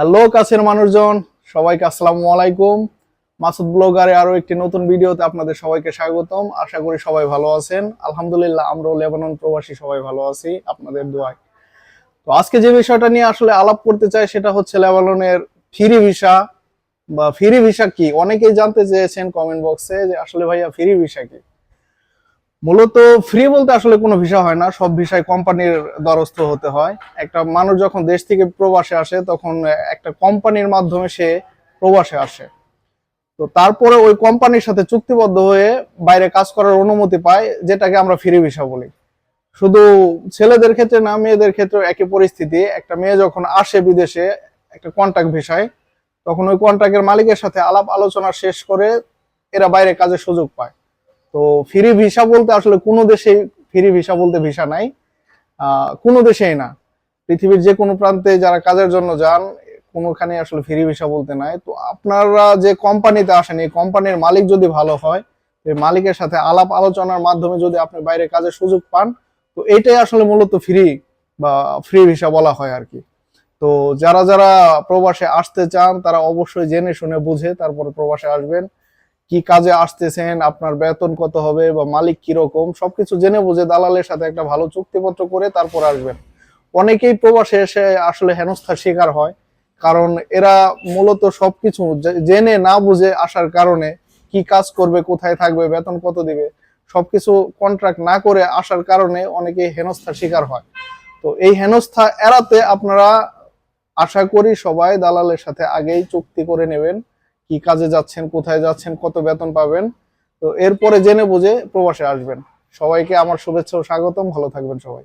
Hello, কাছের মানুষজন, সবাইকে আসসালামু আলাইকুম। মাসুদ ব্লগারে আরও একটি নতুন ভিডিওতে আপনাদের সবাইকে স্বাগতম। আশা করি সবাই ভালো আছেন। আলহামদুলিল্লাহ, আমরাও লেবানন প্রবাসী, সবাই ভালো আছি আপনাদের দোয়ায়। তো আজকে যে বিষয়টা নিয়ে আসলে আলাপ করতে চাই, সেটা হচ্ছে লেবাননের ফ্রি ভিসা বা ফ্রি ভিসা কি? অনেকেই জানতে চেয়েছেন কমেন্ট বক্সে যে, আসলে ভাইয়া, ফ্রি ভিসা কি? মূলত ফ্রি বলতে আসলে কোনো ভিসা হয় না, সব ভিসায় কোম্পানির দ্বারস্থ হতে হয়। একটা মানুষ যখন দেশ থেকে প্রবাসে আসে, তখন একটা কোম্পানির মাধ্যমে সে প্রবাসে আসে। তো তারপরে ওই কোম্পানির সাথে চুক্তিবদ্ধ হয়ে বাইরে কাজ করার অনুমতি পায়, যেটাকে আমরা ফ্রি ভিসা বলি। শুধু ছেলেদের ক্ষেত্রে না, মেয়েদের ক্ষেত্রে একই পরিস্থিতি। একটা মেয়ে যখন আসে বিদেশে একটা কন্ট্রাক্ট ভিসায় তখন ওই কন্ট্রাক্টের মালিকের সাথে আলাপ আলোচনা শেষ করে এরা বাইরে কাজের সুযোগ পায়। তো ফ্রি ভিসা বলতে আসলে কোনো দেশেই ফ্রি ভিসা বলতে ভিসা নাই। কোনো দেশেই না। পৃথিবীর যে কোনো প্রান্তে যারা কাজের জন্য যান কোনোখানে আসলে ফ্রি ভিসা বলতে নাই। তো আপনারা যে কোম্পানিতে আসেন, এই কোম্পানির মালিক যদি ভালো হয়, এই মালিকের সাথে আলাপ আলোচনার মাধ্যমে যদি আপনি বাইরে কাজের সুযোগ পান, তো এটাই আসলে মূলত ফ্রি বা ফ্রি ভিসা বলা হয় আর কি। তো যারা যারা প্রবাসে আসতে চান, তারা অবশ্যই জেনে শুনে বুঝে তারপরে প্রবাসে আসবেন। কি কাজে আসতেছেন, আপনার বেতন কত হবে বা মালিক কীরকম, সবকিছু জেনে বুঝে দালালের সাথে একটা ভালো চুক্তিপত্র করে তারপর আসবেন। অনেকেই প্রবাসে এসে আসলে হেনস্থার শিকার হয়, কারণ এরা মূলত সবকিছু জেনে না বুঝে আসার কারণে কি কাজ করবে, কোথায় থাকবে, বেতন কত দিবে, সবকিছু কন্ট্রাক্ট না করে আসার কারণে অনেকেই হেনস্থার শিকার হয়। তো এই হেনস্থা এড়াতে আপনারা আশা করি সবাই দালালের সাথে আগেই চুক্তি করে নেবেন। কি কাজে যাচ্ছেন, কোথায় যাচ্ছেন, কত বেতন পাবেন? তো এরপরে জেনে বুঝে প্রবাসে আসবেন। সবাইকে আমার শুভেচ্ছা ও স্বাগতম। ভালো থাকবেন সবাই।